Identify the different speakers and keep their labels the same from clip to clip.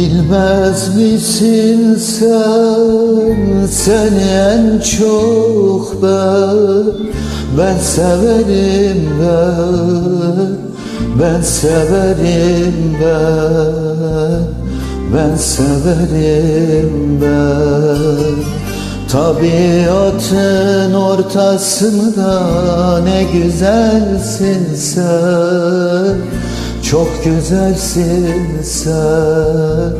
Speaker 1: Bilmez misin sen? Seni en çok ben Ben severim ben Ben severim ben Ben severim ben Tabiatın ortasında ne güzelsin sen Çok güzelsin sen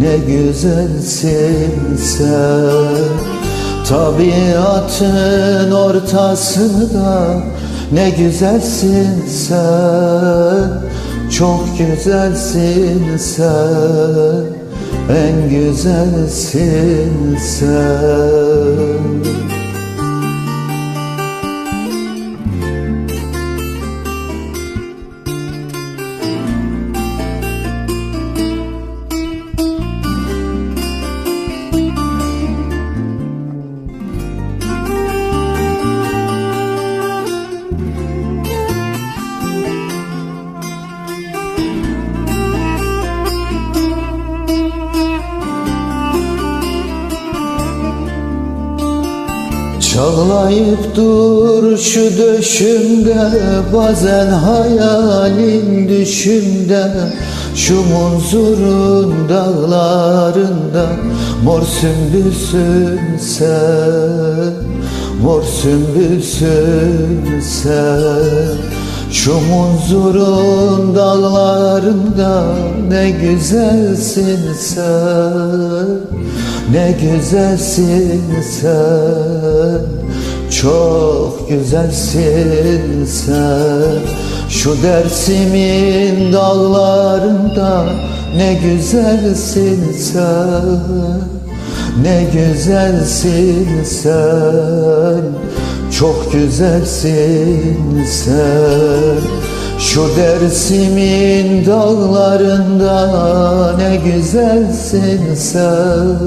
Speaker 1: Ne güzelsin sen. Tabiatın ortasında ne güzelsin sen. Çok güzelsin sen en güzelsin sen Çağlayıp dur şu döşümde Bazen hayalin düşümde Şu munzurun dağlarında Mor sümbülsün sen Mor sümbülsün sen. Şu munzurun dağlarında Ne güzelsin sen ne güzelsin sen Çok güzelsin sen. Şu Dersim'in dağlarında Ne güzelsin sen. Ne güzelsin sen Çok güzelsin sen şu Dersim'in dağlarında ne güzelsin sen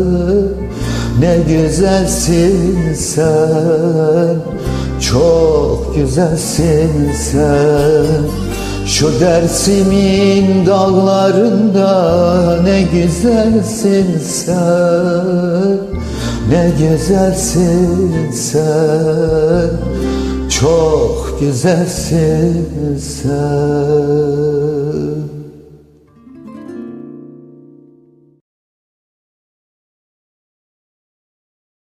Speaker 1: Ne güzelsin sen. Çok güzelsin sen. Şu Dersim'in dağlarında ne güzelsin sen Ne güzelsin sen güzelsin sen